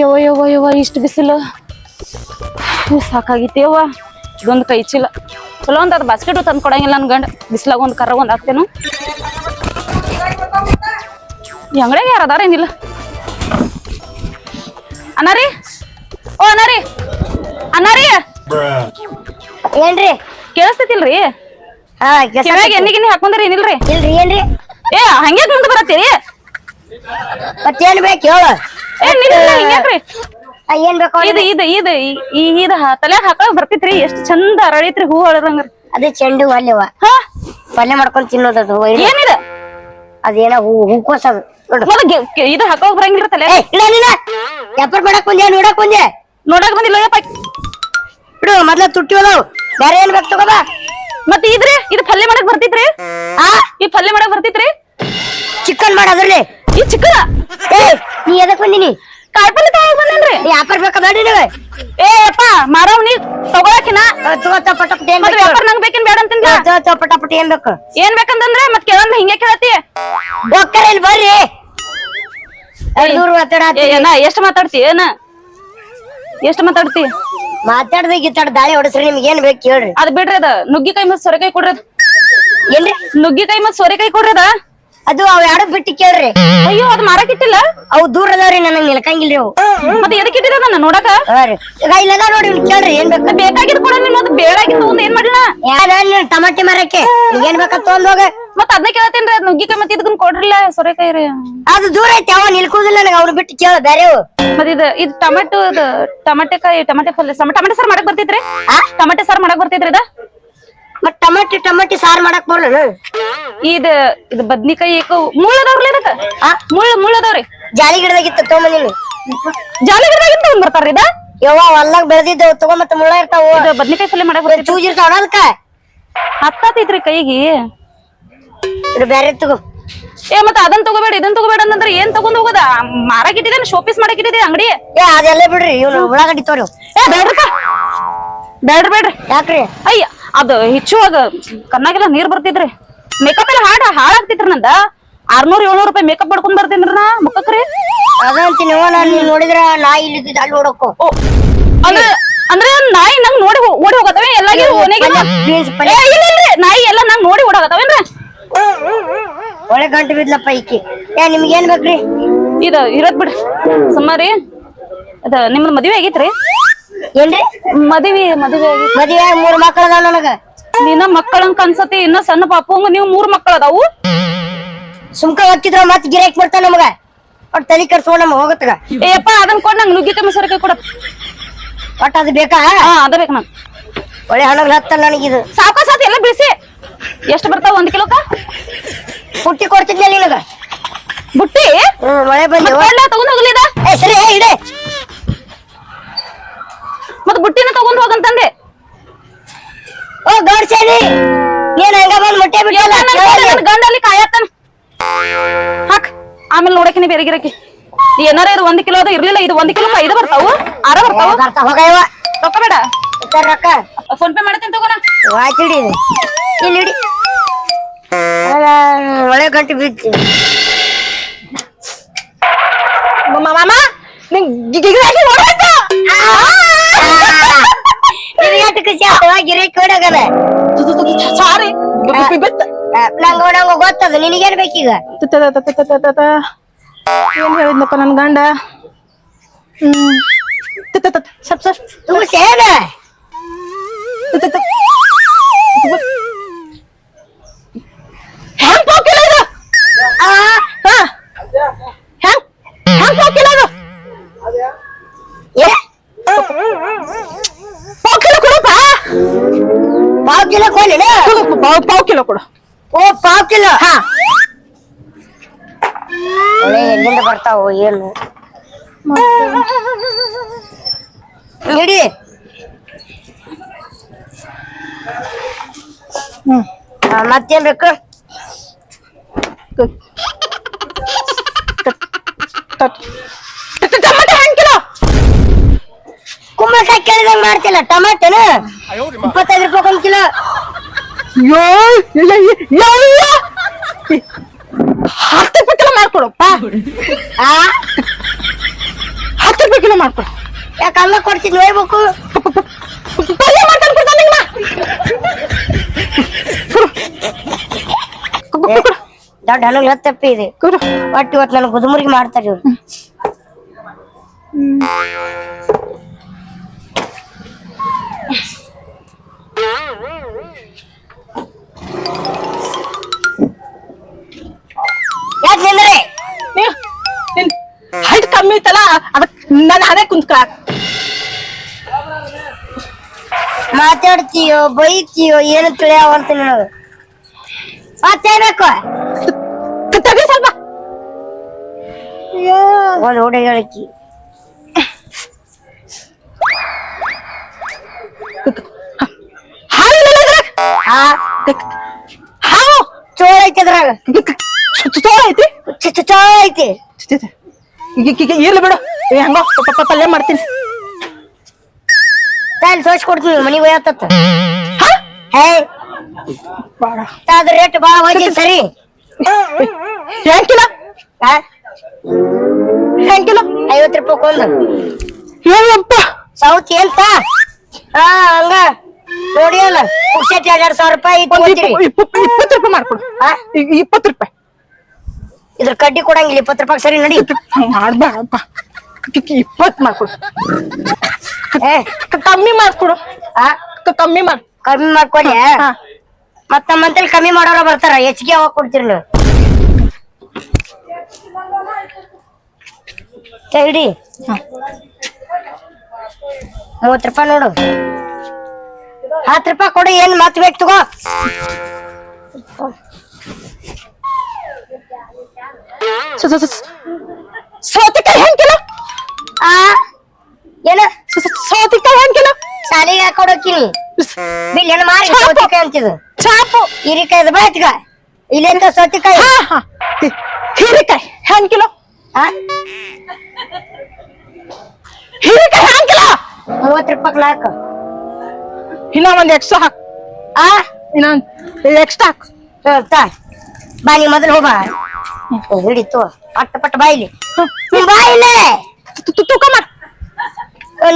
ಯವ್ವ ಯವ್ವ ಯವ್ವ ಇಷ್ಟು ಬಿಸಿಲು. ಸಾಕಾಗಿತ್ತು ಯವ್ವ. ಇದೊಂದು ಕೈ ಚೀಲ. ಚಲೋ ಒಂದು ಅದು ಬಾಸ್ಕೆಟ್ ತಂದು ಕೊಡಂಗಿಲ್ಲ ನನ್ನ ಗಂಡ. ಬಿಸಿಲಾಗ ಒಂದು ಕರ್ರ ಒಂದು ಹಾಕ್ತೇನು. ಅಂಗಡಿಯಾಗ ಯಾರು ಅದಾರ ಏನಿಲ್ಲ. ಅನ್ನಾರಿ ಓ ಅನ್ನಾರಿ ಅನ್ನಾರಿ ಏನ್ರಿ? ಕೇಳಿಸ್ತೈತಿಲ್ರಿ? ಕಿವ್ಯಾಗ ಎಣ್ಣೆ ಗಿಣ್ಣೆ ಹಾಕೊಂಡ್ರಿ ಏನಿಲ್ರಿ? ಇಲ್ರಿ ಏನ್ರಿ? ಏ ಹಂಗೆ ಮುಂದೆ ಬರತ್ತೀರಿ? ಮತ್ತೇನ್ ಬೇಕು ಹೇಳು. ಏನ್ ಬೇಕು ಇದು ಇದು ಇದು ಈ- ಇದು ತಲ್ಯಾಗ ಹಾಕೊಳಕ್ ಬರ್ತಿತ್ರಿ ಎಷ್ಟ್ ಚಂದ ಅರಳಿತ್ರಿ ಹೂ ಅಳದಂಗ್ರಿ. ಅದೇ ಚೆಂಡು ಅಲ್ಲವ. ಹಾ? ಪಲ್ಯ ಮಾಡ್ಕೊಂಡ್ ತಿನ್ನೋದದು ಏನಿದ? ಅದೇನ ಹೂ ಹೂಕೋಸ್ ಅದು ಇದು ಹಾಕೋಕ್ ಬರಂಗಿಲ್ಲ ತಲೆ. ಇಲ್ಲ ನೀನ ವ್ಯಾಪಾರ ಮಾಡಕ್ ಬಂದ್ಯಾ ನೋಡಕ್ ಬಂದ್ಯಾ ನೋಡಕ್ ಬಂದಿಲ್ಲ ಯಪ್ಪ ಬಿಡು ಮೊದ್ಲ ತುಟ್ಟಿ ಅದಾವು ಬೇರೆ ಏನ್ ಬೇಕು ತಗೋಬಾ ಮತ್ತೆ ಇದ್ರಿ ಇದು ಪಲ್ಯ ಮಾಡಕ್ ಬರ್ತಿತ್ರಿ? ಆ? ಈ ಪಲ್ಯ ಮಾಡಕ್ ಬರ್ತಿತ್ರಿ? ಚಿಕನ್ ಮಾಡ ಅದ್ರಲ್ಲಿ. ಈ ಚಿಕ್ಕದ ಏ ನೀ ಎದಕ್ ಬಂದಿನಿ? ಕಾಯಿಪಲ್ಯ ತಗೊಂಡ್ ಬಂದೇನ್ರಿ? ವ್ಯಾಪಾರ ಬೇಕಾ ಬೇಡ ಏ ಅಪ್ಪ ಮಾರವ್ ನೀ ತಗೊಳಕಿನ. ತಗೋ ತಗೋ ಪಟ ಏನ್ ಮತ್ ಬೇಕು? ವ್ಯಾಪಾರ ನಂಗ್ ಬೇಕೇನ್ ಬೇಡ ಅಂತಿಲ್ಲ ತಗೋ ತಗೋ ಪಟ ಪಟ ಏನ್ ಬೇಕು? ಏನ್ ಬೇಕಂತಂದ್ರೆ ಮತ್ ಕೇಳಂದ್ರೆ ಹಿಂಗೆ ಕೇಳತಿ ಹೋಗ್ತಾರ ಇಲ್ಲಿ ಬರ್ರಿ. ದೂರ ಮಾತಾಡ ಏನ ಎಷ್ಟ್ ಮಾತಾಡ್ತಿ? ಏನ? ಎಷ್ಟ್ ಮಾತಾಡ್ತಿ? ಮಾತಾಡ್ದ ಗಿತ್ತಾಡ ದಾಳಿ ಹೊಡಸ್ರಿ ನಿಮ್ಗೆ ಏನ್ ಬೇಕು ಹೇಳ್ರಿ ಅದ್ ಬಿಡ್ರಿ ಅದ. ನುಗ್ಗಿಕಾಯಿ ಮತ್ ಸೊರೆಕಾಯಿ ಕೊಡ್ರಿ ಅದ್. ಏನ್ರಿ ನುಗ್ಗಿಕಾಯಿ ಮತ್ ಸೊರೆಕಾಯಿ ಕೊಡ್ರಿ ಅದ. ಅದು ಅವ್ ಯಾರು ಬಿಟ್ಟು ಕೇಳ್ರಿ. ಅಯ್ಯೋ ಅದ್ ಮಾರಕ್ ಇಟ್ಟಿಲ್ಲ? ಅವು ದೂರ ಅದಾವ್ರಿ ನನಗ್ ನಿಲ್ಕಂಗಿಲ್ರಿ ಅವು. ಮತ್ತೆ ಎದಕ್ಕೆ ಇಟ್ಟಿರೋದನ್ನ ನೋಡಕ? ಇಲ್ಲ ನೋಡಿ ಇವ್ನ್ ಕೇಳ್ರಿ ಏನ್ ಬೇಕು? ಬೇಕಾಗಿದ್ ಕೊಡ ನಿಮ್ ಅದು ಬೇಡಾಗಿತ್ತು ಒಂದ್ ಏನ್ ಮಾಡಿಲ್ಲ ಯಾರ ನೀನ್ ಟಮಾಟಿ ಮರಕ್ಕೆ. ಏನ್ ಬೇಕಾ ತಗೊಂಡ್ ಹೋಗ. ಮತ್ ಅದನ್ನ ಕೇಳತ್ತೇನ್ರಿ ಅದ್ ನುಗ್ಗಿಕಾಯಿ ಮತ್ ಇದನ್ನ ಕೊಡ್ರಿಲ್ಲ ಸೊರೆಕಾಯಿ ರೀ. ಅದು ದೂರ ಐತಿ ಅವ ನಿಲ್ಕುದಿಲ್ಲ ನನಗ ಅವ್ರು ಬಿಟ್ಟು ಕೇಳ ಬೇರೆ ಮತ್ ಇದು ಇದು ಟೊಮೆಟೊ ಇದು ಟಮಾಟೆಕಾಯಿ ಟಮಾಟೆ ಪಲ್ಯ ಟಮಾಟೆ ಸಾರ್ ಮಾಡಕ್ ಬರ್ತೈತ್ರಿ? ಟಮಾಟೆ ಸಾರ್ ಮಾಡಕ್ ಬರ್ತೈತ್ರಿ ಇದ? ಮತ್ ಟಮಾಟಿ ಟಮಾಟಿ ಸಾರ್ ಮಾಡಕ್ ಬರ್ಲ ಇದ್ ಇದು ಬದ್ನಿಕಾಯಿ ಮುಳ್ಳ ಅದಾವ್ರಲ್ಲ ಇದಕ್ಕ ಮುಳ್ಳ ಮುಳ್ಳ ಅದಾವ್ರಿ ಜಾಲಿ ಗಿಡದಾಗಿತ್ತು ತೊಗೊಂಬಂದಿನಿ ಜಾಲಿ ಗಿಡದಾಗಿಂದ ತಗೊಂಡ್ ಬರ್ತಾರ್ರಿ ಇದ? ಯವ್ವ ಹೊಲ್ದಾಗ ಬೆಳೆದಿದ್ದವು. ತಗೊಂಡ್ ಮತ್ತೆ ಮುಳ್ಳ ಇರ್ತಾವ. ಇದು ಬದ್ನಿಕಾಯಿ ಪಲ್ಯ ಮಾಡಕ್ ಬರ್ತೈತಿ ಚೂಜ್ ಇರ್ತಾವ ಅದಕ್ಕ ಹತ್ತೈತ್ರಿ ಕೈಗಿ. ಇದು ಬೇರೆ ತಗೋ. ಏ ಮತ್ತ ಅದನ್ ತಗೋಬೇಡ ಇದನ್ ತಗೋಬೇಡ ಅಂತಂದ್ರ ಏನ್ ತಗೊಂಡ್ ಹೋಗೋದ? ಮಾರಕ್ ಇಟ್ಟಿದ್ದೇನೆ ಶೋಪೀಸ್ ಮಾಡಕ್ ಇಟ್ಟಿದ್ದೆ ಅಂಗಡಿ? ಏ ಅದೆಲ್ಲ ಬಿಡ್ರಿ ಇವ್ನು ಉಳ್ಳಾಗಡ್ಡಿ ತೋರಿ ಏ ಬೇಡ್ರಕ್ಕ. ಬೇಡ್ರಿ ಬೇಡ್ರಿ. ಯಾಕ್ರಿ? ಅಯ್ಯ. ಅದು ಹೆಚ್ಚುವಾಗ ಕಣ್ಣಾಗೆಲ್ಲ ನೀರ್ ಬರ್ತಿದ್ರಿ. ಮೇಕಪ್ ಎಲ್ಲ ಹಾಡ ಹಾಳಾಗ್ತಿತ್ರಿ ನಂದ. ಆರ್ನೂರ್ ಏಳ್ನೂರ್ ರೂಪಾಯಿ ಮೇಕಪ್ ಮಾಡ್ಕೊಂಡ್ ಬರ್ತೀನಿ ನಾ ಮುಖಕ್ರಿ. ಅದಂತೀನಿ ನಾನು ನೋಡಿದ್ರ ನಾಯಿ ಇಲ್ಲಿದ್ದ ಅಲ್ಲಿ ಓಡಕ್ಕೋ ಅಂದ್ರೆ ನಾಯಿ ನಂಗ್ ನೋಡಿ ಓಡಿ ಹೋಗತ್ತವೆ ಎಲ್ಲಾಗಿ ನಾಯಿ ಎಲ್ಲ ನಂಗ್ ನೋಡಿ ಓಡಾಗತ್ತವೇನ್ರಿ ಒಳ್ಳೆ ಗಂಟು ಬಿದ್ಲಪ್ಪ ಈಕಿ. ಏ ನಿಮ್ಗೆ ಏನ್ ಬೇಕ್ರಿ? ಇದು ಇರತ್ ಬಿಡ್ರಿ. ರೀ ಅದ ನಿಮ್ದು ಮದ್ವೆ ಆಗೈತ್ರಿ? ಏನ್ರಿ? ಮದ್ವಿ ಮದುವೆ ಮದುವೆ ಮದ್ವೆ ಮೂರ್ ಮಕ್ಕಳ ಅದಾವ ನನಗ. ನಿನ್ನ ಮಕ್ಕಳಂಗ್ ಕನ್ಸತಿ ಇನ್ನ ಸಣ್ಣ ಪಾಪಂಗ ನೀವು ಮೂರ್ ಮಕ್ಕಳ ಅದಾವು ಸುಮ್ಕ ಹೋಗ್ತಿದ್ರ ಮತ್ ಗಿರಾಕ್ ಬರ್ತಾನ ನಮಗ. ಒಟ್ ತಲಿ ಕರ್ಸ್ಕೊಂಡ್ ನಮ್ಗ ಹೋಗತ್ತಗ. ಏಪ್ಪ ಅದನ್ ಕೊಡ್ ನುಗ್ಗಿ ನುಗ್ಗಿಕಾಯಿ ಸರಕ ಕೊಡ. ಒಟ್ ಅದ್ ಬೇಕಾ? ಹಾ ಅದ ಬೇಕು ನಂಗ್. ಒಳ್ಳೆ ಹಣಗಳು ಹತ್ತಲ್ಲ ನನಗಿದು. ಸಾಕ ಸಾತ್ ಎಲ್ಲ ಬಿಡಿಸಿ ಎಷ್ಟ್ ಬರ್ತಾವ ಒಂದ್ ಕಿಲೋಕ? ಪುಟ್ಟಿ ಕೊಡ್ತಿದ್ದೆ ನಿನಗ? ಬುಟ್ಟಿ? ಹ್ಮ್ ಮಳೆ ಬಂದು ತಗೊಂಡ್ ಹೋಗ್ಲಿದ ಏ ಸರಿ ಏ, ಇಡೆ. ಬುಟ್ಟಿನ ತಗೊಂಡ್ ಹೋಗಂತಂದೆ ಓ ಗೌಡ್ ಸೇನಿ ಏನ್ ಹಂಗ ಬಂದ್ ಮುಟ್ಟೆ ಬಿಟ್ಟಲ್ಲ ಗಂಡ ಅಲ್ಲಿ ಕಾಯತ್ತಾನ ಹಾಕ್ ಆಮೇಲೆ ನೋಡಕಿನ ಬೇರೆ ಗಿರಕಿ ಏನಾರ ಇದು ಒಂದ್ ಕಿಲೋ ಅದು ಇರ್ಲಿಲ್ಲ ಇದು ಒಂದ್ ಕಿಲೋ ಐದು ಬರ್ತಾವ ಆರ ಬರ್ತಾವ ಬರ್ತಾ ಹೋಗಯ್ಯವ ರೊಕ್ಕ ಬೇಡ ರೊಕ್ಕ ಫೋನ್ ಪೇ ಮಾಡ್ತೀನಿ ತಗೋಣ ವಾಚಿಡಿ. ಇಲ್ಲಿ ಅಲ್ಲ, ಒಳ್ಳೆ ಗಂಟೆ ಬಿದ್ದು ಮಾಮ ನಿಂಗೆ ಗಿಗಿರಾಕಿ ಹೊಡ್ದಾಯ್ತು. ಖುಷಿ ಆಗ್ತವ ಗಿರಾಕಿ ಹೊಡಗದ ಸಾರಿ. ನಂಗ ನಂಗ ಗೊತ್ತದ ನಿನಗೇನ್ ಬೇಕೀಗ? ಏನ್ ಹೇಳಿದ್ನಪ್ಪ ನನ್ ಗಂಡ? ಹ್ಮ್. ಸಪ್ ಸಪ್. ತುಳಸೇನ ತ- ಮತ್ತೇನ್ ಬೇಕು? ಟಮಾಟೆ ಹೆಂಗ್ ಕಿಲೋ? ಕುಂಬಳಕಾಯಿ ಕೇಳಿದಂಗ ಮಾಡ್ತಿಲ್ಲ, ಟಮಾಟೆನ? ಇಪ್ಪತ್ತೈದು ರೂಪಾಯಿ ಒಂದ್ ಕಿಲೋ. ಯೋ ಇಲ್ಲ ಹತ್ತು ರೂಪಾಯಿ ಕಿಲೋ ಮಾಡ್ಕೊಡಪ್ಪ. ಹತ್ತು ರೂಪಾಯಿ ಕಿಲೋ ಮಾಡ್ಕೊಡು. ಯಾಕಂದ್ರೆ ಕೊಡ್ತೀನಿ ಒಯ್ಬೇಕು ಪಲ್ಯ ಮಾಡ್ಕೊಂಡು ಕೊಡ್ತಾನೆ ನಿಂಗೆ ನಾ. ಕೊಡು. ಕೊಡು, ಕೊಡು, ದೊಡ್ಡ ಹಣ್ಣು ತಪ್ಪಿ ಇದೆ. ಬಟ್ ಒಟ್ಟು ಇವತ್ತು ನನಗೆ ಗುದುಮುರಿಗೆ ಮಾಡ್ತಾರೆ ಇವ್ರು. ಯಾಕೆ ನಿಂದ್ರೆ? ನಿನ್ height ಕಮ್ಮಿ ಇತ್ತಲ್ಲ ಅದಕ್ ನನ್ನ ಹಣೆ ಕುಂತ್ಕ. ಮಾತಾಡ್ತೀಯೋ ಬೈತೀಯೋ ಏನು ತಿಳಿಯಾವಂತ ನನಗೆ? ಮತ್ತೇಬೇಕು ತಡಿ ಸ್ವಲ್ಪ ಒಂದು ಹುಡುಗ ಹೇಳಿಕಿ ಹಾವಿಲ್ಲ ಇದ್ರಾಗ ಆ ಹಾವು ಚೋಳ ಐತಿ ಅದ್ರಾಗ ಚೋಳ ಐತಿ ಚ- ಚ- ಚೋ ಐತಿ ಈಗ ಈಗ ಇರ್ಲಿ ಬಿಡು ಏ ಹಂಗೋ ಪ- ಪ- ಪಲ್ಯ ಮಾಡ್ತೀನಿ ತಾಯಿ ಸೋಸ್ ಕೊಡ್ತೀನಿ ಮನಿಗೆ ಹೋಯತ್ತ ಹಾ ಬಾಳ ರೇಟ್ ಬಾ ಹೋಗಿ ಸರಿ. ಹೆಂಗ್ ಕಿಲೋ? ಹೆಂಗ್ ಕಿಲೋ? ಐವತ್ ರೂಪಾಯಿ ಒಂದು ಏಯಪ್ಪ! ಸೌತಿ ಅಂತ ಹಾ ಹಂಗ. ನೋಡಿ ಅಲ್ಲ ಪುಕ್ಷಟಿ ಎರಡ್ ಸಾವಿರ ರೂಪಾಯಿ ಇಪ್ಪತ್ತು ರೂಪಾಯಿ ಮಾಡ್ಕೊಡು? ಇಪ್ಪತ್ತು ರೂಪಾಯಿ. ಇದ್ರ ಕಡ್ಡಿ ಕೊಡಂಗಿಲ್ಲ ಇಪ್ಪತ್ತು ರೂಪಾಯಿ ಸರಿ ನಡಿ. ಮಾಡ್ಬೇಡಪ್ಪ ಇಪ್ಪತ್ ಮಾಡ್ಕೊಡು. ಕಮ್ಮಿ ಮಾಡ್ಕೊಡು. ಕಮ್ಮಿ ಮಾಡ್. ಕಮ್ಮಿ ಮಾಡ್ಕೊಡಿ ಮತ್ತ ನಮ್ಮಂತಲ್ಲಿ ಕಮ್ಮಿ ಮಾಡೋರ ಬರ್ತಾರ ಹೆಚ್ಚಿಗೆ ಯಾವಾಗ ಕೊಡ್ತೀರಿ ನೀವು? ಮೂವತ್ ರೂಪಾಯಿ ನೋಡು. ಹತ್ತು ರೂಪಾಯಿ ಕೊಡು ಏನ್ ಮತ್ ಬೇಕು ತಗೋ. ಸೌತೆಕಾಯಿ ಹೆಂಗ್ ಕಿಲೋ ಆ? ಏನ? ಸೌತೆಕಾಯಿ ಹೆಂಗ್ ಕಿಲೋ ಶಾಲಿಗೆ ಹಾಕೊಡೋಕಿನಿ ಬಿಲ್ ಏನ ಮಾರಿ. ಸೌತಿಕಾಯಿ ಅಂತಿದ್ದು ಹೀರಿಕಾಯ್ದು ಬಾಯ್ತಿಗ ಇಲ್ಲಿಂದ ಸೌತಿಕಾಯಿ. ಹಾ ಹಾ. ಹಿ- ಹೀರೆಕಾಯಿ ಹೆಂಗ್ ಕಿಲೋ? ಹೀರಿಕಾಯಿ ಹೆಂಗ್ ಕಿಲೋ? ಮೂವತ್ತು ರೂಪಾಯಿ ಲಾಕ್. ಇನ್ನ ಒಂದ್ ಎಕ್ಸ್ಟ್ರಾ ಹಾಕ್. ಆ? ಇನ್ನೊಂದ್ ಎಕ್ಸ್ಟ್ರಾ ಹಾಕ್. ತಾ ಬಾ ನೀ ಮೊದಲು ಹೋಗ ಹಿಡಿತು ಪಟ್ಟ ಪಟ್ಟ ಬಾಯಿಲಿ ಬಾಯಿಲೆ ತು- ತು- ತೂಕ ಮಾಡ್.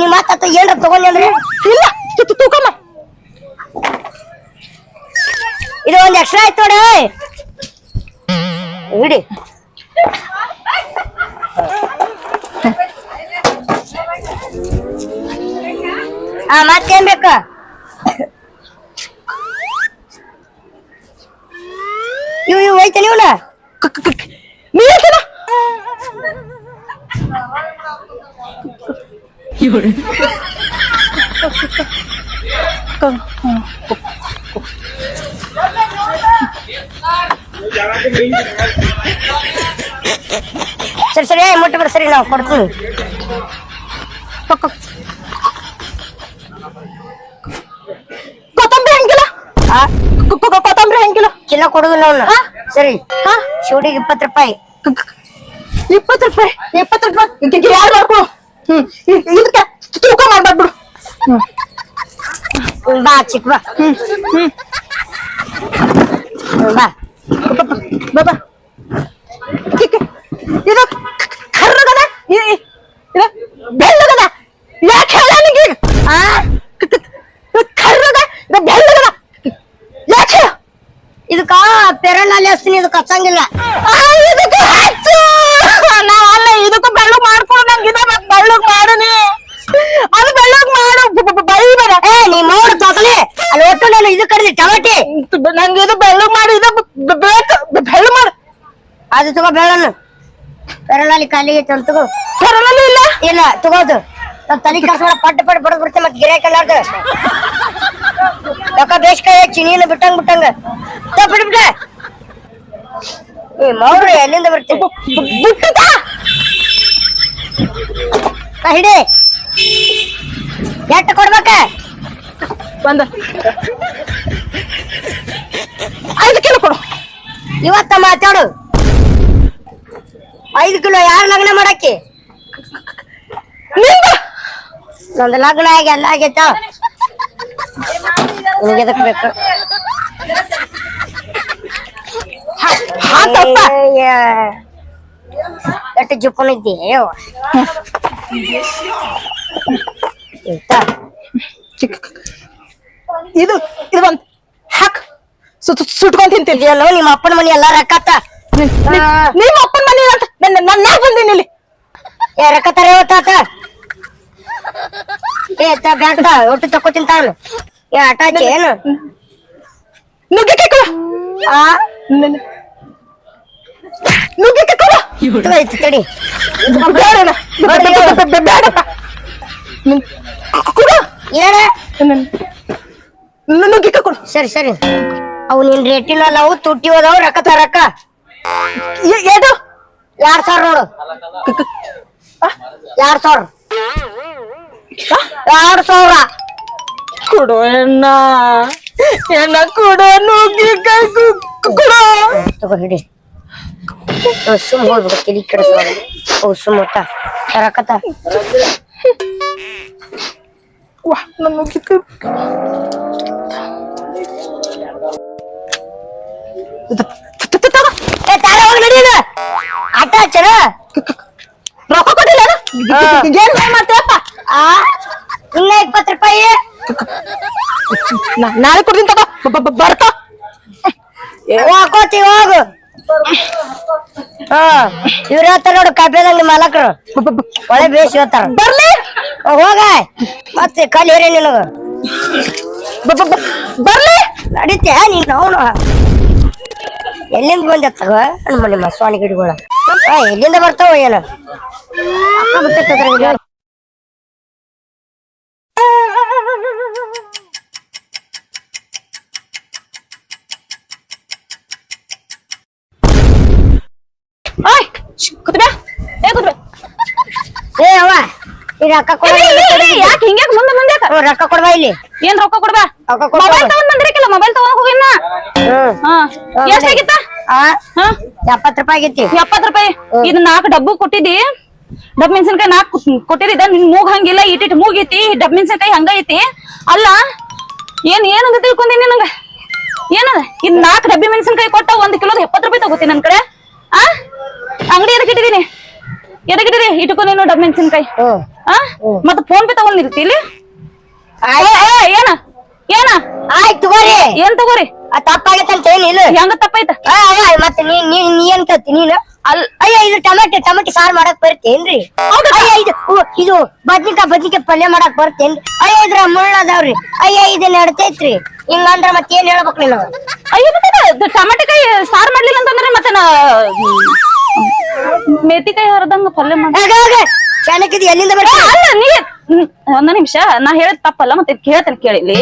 ನೀ ಮಾತಾತ ಏನ್ರ ತಗೊಂಡ್ರೆ ಇಲ್ಲ ತೂಕ ಮಾಡ್. ಇದು ಒಂದು ಎಕ್ಸ್ಟ್ರಾ ಆಯ್ತು ನೋಡಿ. ಇಡಿ. ಆ ಮತ್ತೇನ್ ಬೇಕು? ಇವ್ ಇವ್ ಐತೆ ನೀವು ಕ- ಕ- ಕ- ನೀರ್ ಕಿಲೋ ಕ- ಹ್ಮ್. ಸರಿ ಸರಿ ಮುಟ್ಟ ಬಿಡ ಸರಿ ನಾವು ಕೊಡ್ತೀವಿ ಕೊತ್ತಂಬರಿ ಹೆಂಗ್ ಕಿಲೋ ಆ? ಕ- ಕ- ಕೊತ್ತಂಬರಿ ಹೆಂಗ್ ಕಿಲೋ ಚಿನ್ನ ಕೊಡುದು ನಾವು ಸರಿ. ಹಾ ಶಿವಡಿಗೆ ಇಪ್ಪತ್ತು ರೂಪಾಯಿ. ಇಪ್ಪತ್ತು ರೂಪಾಯಿ ಇಪ್ಪತ್ತು ರೂಪಾಯಿ? ಯಾರು ಮಾಡ್ಕೊ? ಹ್ಮ್ ಇದಕ್ಕೆ ತೂಕ ಮಾಡ್ಬಾರ್ದು ಬಿಡು. ಬಾ ಚಿಕ್ಕ ಬಾ. ಹ್ಮ್ ಹ್ಮ್, ಬಾ ಬಾಬಾ ಕಿಕ್ ಇದು ಕರ್ರಗದ ಇದು ಬೆಳ್ಳಗದ ಯಾಕೆ ಹೇಳ ನಿಂಗೆ ಆ ಕರ್ರಗ ಇದು ಬೆಳ್ಳಗದ ಯಾಕೆ ಇದಕ್ಕ ಪೆರನಲ್ಲಿ ಹಸ್ತೀನಿ ಇದಕ್ಕೆ ಹಚ್ಚಂಗಿಲ್ಲ ಆ, ಇದಕ್ಕೆ ಬೆಳ್ಳಗ್ ಮಾಡ್ಕೊಂಡು ನಂಗೆ ಇದ ಬೆಳ್ಳಗ್ ಮಾಡನಿ. ಅದು ಬೆಳ್ಳಗ್ ಮಾಡು. ಬೈ ಬರ ಬೈಬೇಡ ಏ ನೀ ನೋಡು ತೊಗಲಿ. ಅಲ್ಲಿ ಒಟ್ಟು ನಾನು ಇದು ಕಡ್ದಿ ಟಮಾಟಿ ನಂಗೆ ಇದು ಬೆಳ್ಳಗ್ ಮಾಡಿ ಇದು ಬೇಕು. ಬೆಳ್ಳು ಮಾಡು. ಅದು ತಗೋ ಬೆಳ್ಳನು ಪೆರನಲ್ಲಿ ಕಾಲಿಗೆ ತಗೋ. ಕರಲಲ್ಲಿ ಇಲ್ಲ? ಇಲ್ಲ ತಗೋದು. ನಾನು ತಲೆ ಕೆಲಸ ಪಟ್ಟ ಪಟ್ಟ ಬಡದ್ ಬಿಡ್ತೇನೆ ಮತ್ತೆ ಗಿರಾಕಿ ಎಲ್ಲಾರ್ದ ಯಾಕ ಬೇಸ್ಕಾಯ ಚಿನಿನ ಬಿಟ್ಟಂಗ್ ಬಿಟ್ಟಂಗ. ಬಿಟ್ಬಿಟ್ಟೆ ಏ ಮೌರ್ಯ ಎಲ್ಲಿಂದ ಬರ್ತೀವಿ ಹಿಡಿ. ಎಟ್ಟು ಕೊಡ್ಬೇಕ? ಬಂದ. ಐದು ಕಿಲೋ ಕೊಡು. ಇವತ್ತ ಮಾತಾಡು. ಐದು ಕಿಲೋ ಯಾರು ಲಗ್ನ ಮಾಡಕ್ಕೆ? ನಿಂದ. ನಂದು ಲಗ್ನ ಆಗಿ ಎಲ್ಲ ಆಗೈತ. ನಿಮ್ಗೆ ಎದಕ್ ಬೇಕು? ಹಾಕಪ್ಪ ಏ, ಎಷ್ಟು ಜುಪ್ಪನ ಇದ್ದಿ ಆಯ್ತಾ? ಇದು ಇದು ಒಂದ್ ಹಾಕ್. ಸುಟ್ ಸುಟ್ಕೊಂಡ್ ತಿಂತೀನಿ. ಇದೆಯಲ್ಲೋ ನಿಮ್ಮ ಅಪ್ಪನ ಮನಿ ಎಲ್ಲಾ ರೊಕ್ಕತ್ತ ನಿಮ್ಮ ಅಪ್ಪನ ಮನೆ ಅಂತ ನನ್ನ ನನ್ನ ಬಂದೀನಿ ಇಲ್ಲಿ. ಏ ರೊಕ್ಕ ತರ ಇವತ್ತಾತ ಏ ತ ಬ್ಯಾಂಕ್ ಒಟ್ಟು ತಕೋ ತಿಂತಾನು ಏ ಆಟ ಏನು? ನುಗ್ಗೆಕಾಯಿ ಆ? ಇದು ಐತಿ ತಡಿ ಬೇಡಪ್ಪ ಕೊಡು. ಏನ? ಕೊಡು. ಸರಿ ಸರಿ. ಅವು ನಿನ್ ರೇಟಿನ ಅವು ತುಟ್ಟಿ ಹೋದವು ರೊಕ್ಕ ತ ರೊಕ್ಕ. ಎ- ಏನು? ಎರಡ್ ಸಾವಿರ ನೋಡು. ಎರಡ್ ಸಾವಿರ. ಎರಡ್ ಸಾವಿರ. ಕೊಡು ಎಣ್ಣ ಎಣ್ಣ ಕೊಡು ಕು- ಕೊಡು. ತಗೋ ಹಿಡಿ. ಸುಮ್ ಹೋಗ್ಬಿಡು ಕಿರಿ ಕೆಡಿಸ್ಬೇಡ. ಓ ಸುಮ್ ಒಟ್ಟ. ಆಟ ಹಚ್ಚನ? ರೊಕ್ಕ ಕೊಟ್ಟಿಲ್ಲ ಹಾ. ಏನ್ ಭಯ ಆ ಇನ್ನ ಇಪ್ಪತ್ತು ರೂಪಾಯಿ. ನಾಳೆ ಕೊಡ್ತೀನಿ ತಗೋ. ಬರ್ತಾ. ಹಾಕೋತಿ ಹೋಗು. ಹಾ, ಇವ್ರ ಹೇಳ್ತಾರ ನೋಡು ಕಾಪಿದಂಗ ಮಾಲಕರು. ಒಳ್ಳೆ ಬೇಸ್ ಹೇಳ್ತಾರ. ಬರ್ಲಿ? ಹೋಗ. ಮತ್ತೆ ಕಲಿ ಹೇಳಿ ನಿನಗ. ಬರ್ಲಿ? ನಡೀತೆ ನೀನ್ ಅವನು. ಎಲ್ಲಿಂದ ಬಂದ ತಗ? ನಮ್ಮ ನಿಮ್ಮ ಸ್ವಾಮಿ ಗಿಡಗಳ ಎಲ್ಲಿಂದ ಬರ್ತಾವ ಏನು? ಈ ರೊಕ್ಕ ಕೊಡ ಯಾಕೆ ಹಿಂಗ್ಯಾಕ್ ಮುಂದೆ ಮುಂದೆ ಯಾಕ? ರೊಕ್ಕ ಕೊಡ್ಬಾ ಇಲ್ಲಿ. ಏನ್ ರೊಕ್ಕ ಕೊಡ್ಬಾ? ರೊಕ್ಕ ಕೊಡ್ಬಾ. ಮೊಬೈಲ್ ತಗೊಂಡ್ ಬಂದಿರಕಿಲ್ಲ ಮೊಬೈಲ್ ತಗೊಂಡ್ ಹೋಗಿನ ಹಾ. ಎಷ್ಟಾಗಿತ್ತ ಎಪ್ಪತ್ತು ರೂಪಾಯಿ ಆಗೈತಿ. ಎಪ್ಪತ್ ರೂಪಾಯಿ. ಇದು ನಾಲ್ಕು ಡಬ್ಬು ಕೊಟ್ಟಿದ್ದಿ. ಡಬ್ ಮೆಣಸಿನ್ಕಾಯಿ ನಾಲ್ಕು ಕೊಟ್ಟಿದ್ದ. ನಿನ್ ಮೂಗ್ ಹಂಗಿಲ್ಲ ಇಟ್ಟಿಟ್ ಮೂಗೈತಿ ಡಬ್ ಮೆಣಸಿನ್ಕಾಯಿ ಹಂಗೈತಿ ಅಲ್ಲ ಏನ್ ಏನಂತ ತಿಳ್ಕೊಂಡಿ ನಂಗ ಏನದ ಇದ್ ನಾಲ್ಕು ಡಬ್ಬಿ ಮೆಣಸಿನ್ಕಾಯಿ ಕೊಟ್ಟ ಒಂದ್ ಕಿಲೋದ ಎಪ್ಪತ್ ರೂಪಾಯಿ ತಗೋತೀನಿ ನನ್ ಕಡೆ. ಆ? ಅಂಗಡಿ ಅದಕ್ಕೆ ಇಟ್ಟಿದೀನಿ ಎದಕ್ ಇಟ್ಕೊಂಡ್ ಇಟ್ಕೊ ನೀನು ಡಬ್ ಮೆಣಸಿನ್ಕಾಯಿ? ಹಾ. ಮತ್ತ ಫೋನ್ ಪೇ ತಗೊಂಡಿರ್ತಿ ಇಲ್ಲಿ? ಏ, ಏ, ಏನ? ಏನ? ಆಯ್ತು ತಗೋರಿ. ಏನ್ ತಗೋರಿ? ಆ ತಪ್ಪಾಗೈತಂತ ಏನಿಲ್ಲ ಹೆಂಗ ತಪ್ಪಾಯ್ತ? ಮತ್ತೆ ನೀ ನೀ ಏನ್ ಕತ್ತಿ ನೀನು? ಅಲ್ ಅಯ್ಯ ಇದು ಟಮಾಟೆ ಟೊಮೆಟೊ ಸಾರು ಮಾಡಕ್ ಬರ್ತೇನ್ರಿ ಅಯ್ಯ ಇದು ಇದು ಬದ್ನಿಕಾಯಿ ಬದ್ನಿಕಾಯಿ ಪಲ್ಯ ಮಾಡಕ್ ಬರ್ತೇನ್ರಿ ಅಯ್ಯ ಇದ್ರ ಮುಳ್ಳ ಅದಾವ್ರಿ ಅಯ್ಯ ಇದು ನಡ್ತೈತ್ರಿ. ಹಿಂಗಂದ್ರ ಮತ್ತೆ ಏನ್ ಹೇಳ್ಬೇಕು ನೀನು? ಅಯ್ಯೋ ಮತ್ತೆ ಟಮಾಟೆಕಾಯಿ ಸಾರ್ ಮಾಡ್ಲಿಲ್ಲ ಅಂತಂದ್ರೆ ಮತ್ತೆ ನಾ ಮೇತಿಕಾಯಿ ಹೊರದಂಗ ಪಲ್ಯ ಮಾಡ ಎಲ್ಲಿಂದ ಅಲ್ಲ ನೀ ಒಂದ ನಿಮಿಷ. ನಾ ಹೇಳದ್ ತಪ್ಪಲ್ಲ ಮತ್ತೆ ಕೇಳ್ತೇನೆ ಕೇಳಿಲಿ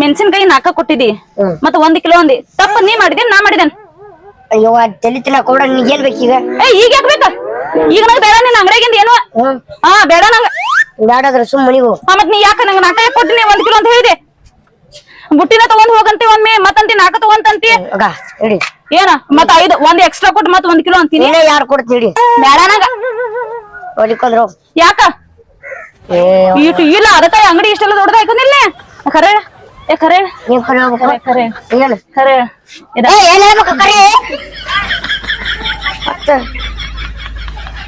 ಮೆಣಸಿನಕಾಯಿ ನಾಕ ಕೊಟ್ಟಿದಿ. ಮತ್ತೆ ಒಂದ್ ಕಿಲೋ ಒಂದಿ. ತಪ್ಪ ನೀ ಮಾಡಿದೇನ್ ನಾ ಮಾಡಿದೇನ್ ಅಯ್ಯೋ ಅದ್ ತಿನ್ನ ಕೊಡ ಏನ್ ಬೇಕೀಗ ಏ ಈಗ ಯಾಕ್ ಬೇಕ? ಈಗ ನಂಗೆ ಬೇಡ ನಿನ್ ಅಂಗಡಿಯಾಗಿಂದ ಏನು? ಹಾ ಬೇಡ ನಂಗ. ಬೇಡ ಸುಮ್ಮನೆ ಮನಿಗೂ ಹಾ ಮತ್ ನೀ ಯಾಕ ನಂಗ ನಾಕ ಯಾಕೆ ಕೊಟ್ಟಿನಿ ಒಂದ್ ಕಿಲೋ ಅಂತ ಹೇಳಿದೆ? ಬುಟ್ಟಿನ ತಗೊಂಡ್ ಹೋಗಂತಿ ಒಮ್ಮೆ ಮತ್ತಂತಿ ನಾಕ ತಗೊಂತಂತಿ? ಅಗ ಇಡಿ. ಏನ ಮತ್ತ ಐದು ಒಂದ್ ಎಕ್ಸ್ಟ್ರಾ ಕೊಟ್ಟು ಮತ್ತ ಒಂದ್ ಕಿಲೋ ಅಂತೀನಿ. ಏನೇ ಯಾರು ಕೊಡ್ತೀಡಿ ಬೇಡ ನಂಗ. ಹೊಡಿಕೊಂಡ್ರು ಯಾಕ? ಇಟ್ಟು ಇಲ್ಲ ಅದಕ್ಕ ಅಂಗಡಿ ಇಷ್ಟೆಲ್ಲ ದೊಡ್ಡದ ಹಾಕೊಂಡಿಲ್ಲ ಖರೆ ಏ ಖರೆ ನೀವ್ ಖರೆ ಏನು ಖರೆ ಏ ಏನ್ ಹೇಳ್ಬೇಕು ಮತ್ತ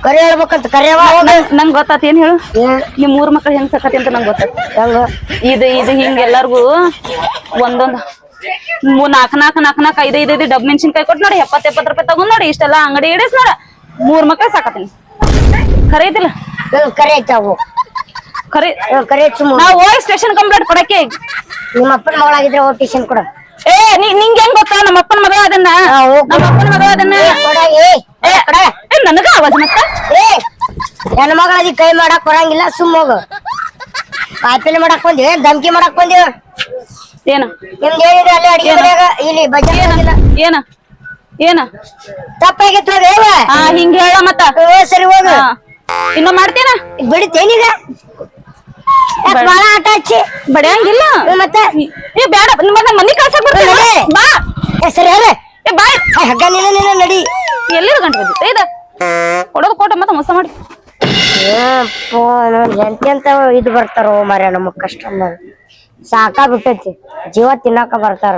ಕರೆ ಹೇಳ್ಬೇಕಂತ ಕರೆಯವ ನಂಗೆ ಗೊತ್ತಾತ ಏನ್ ಹೇಳು? ನಿಮ್ ಮೂರ್ ಮಕ್ಳು ಹೆಂಗ್ ಸಕತಿ ಅಂತ ನಂಗೆ ಗೊತ್ತಾತ. ಹೆಂಗ ಇದು ಇದು ಹಿಂಗ ಎಲ್ಲಾರ್ಗು ಒಂದೊಂದು ಮೂ- ನಾಲ್ಕು ನಾಲ್ಕು ನಾಲ್ಕು ನಾಕ್ ಐದ್ ಐದ್ ಐದ್ ಡಬ್ ಮೆಣಸಿನ್ಕಾಯಿ ಕೊಟ್ಟು ನೋಡಿ ಎಪ್ಪತ್ ಎಪ್ಪತ್ ರೂಪಾಯಿ ತಗೊಂಡ್ ನೋಡಿ ಇಷ್ಟೆಲ್ಲ ಅಂಗಡಿ ಇಡಿಸ್ ನೋಡ. ಮೂರ್ ಮಕ್ಳು ಸಾಕತೀನಿ ಐತಿಲ್ಲ? ಕರೆ ಐತೆ ಅವು. ಖರೆ ಹ್ಮ್ ಕರೆ ಸುಮ್ಮ ಹೋಗಿ ಸ್ಟೇಷನ್ ಕಂಪ್ಲೇಂಟ್ ಕೊಡಕ್ಕೆ. ನಿಮ್ಮ ಅಪ್ಪನ ಮಗಳಾಗಿದ್ರೆ ಓ ಕೊಡ. ಏ ನಿಂಗೆ ಹೆಂಗ್ ಗೊತ್ತಾ? ನಮ್ಮ ಅಪ್ಪನ ಮಗಳ ಅದನ್ನ ನಮ್ಮ ಅಪ್ಪನ ಮಗಳ ಅದನ್ನ ಕೊಡ ಏ. ಏ ಏ, ನನಗ ಆವಾಜ್ ಮತ್ತ? ಏ ನನ್ನ ಮಗಳದಿ ಕೈ ಮಾಡಕ್ ಬರಂಗಿಲ್ಲ ಸುಮ್ ಹೋಗು. ಕಾಯಿಪಲ್ಲೆ ಮಾಡಕ್ ಬಂದಿ ಧಮ್ಕಿ ಮಾಡಕ್ ಬಂದಿ ಏನ? ನಿಮ್ದು ಏನಿದೆ ಅಲ್ಲಿ ಅಡಿಗೆ ಮನ್ಯಾಗ? ಇಲ್ಲಿ ಏನ? ಏನ? ಏನ? ತಪ್ಪಾಗಿತ್ತು ಹೋಗ ಆ ಹಿಂಗ ಹೇಳ ಮತ್ತ. ಸರಿ ಹೋಗು. ಇನ್ನ ಮಾಡ್ತೇನ? ಬಿಡ್ತೇನೀಗ ಬಾಳ ಆಟ ಹಚ್ಚಿ? ಬಡಿಯಂಗಿಲ್ಲ. ಮತ್ತೆ? ಏ ಬೇಡ. ನಿಮ್ಮ ಮನಿ ಕಳ್ಸಕ್ ಬರ್ತೇನೆ. ಬಾ. ಸರಿ ಹೇಳ ಏ ಬಾಯ್. ಹಗ್ಗ ನೀನ ನೀನ ನಡಿ. ಎಲ್ಲಿದ ಗಂಟೆ ಬಿದ್ದಿತ್ತೆ ಇದ. ಕೊಡೋದು ಕೋಟ ಮತ್ತೆ ಮೋಸ ಮಾಡಿ. ಅಂತ ಇದು ಬರ್ತಾರೋ ಮರ ನಮಗ್ ಕಷ್ಟ ಸಾಕಾ ಬಿಟ್ಟೈತಿ ಜೀವ ತಿನ್ನಾಕ ಬರ್ತಾರ.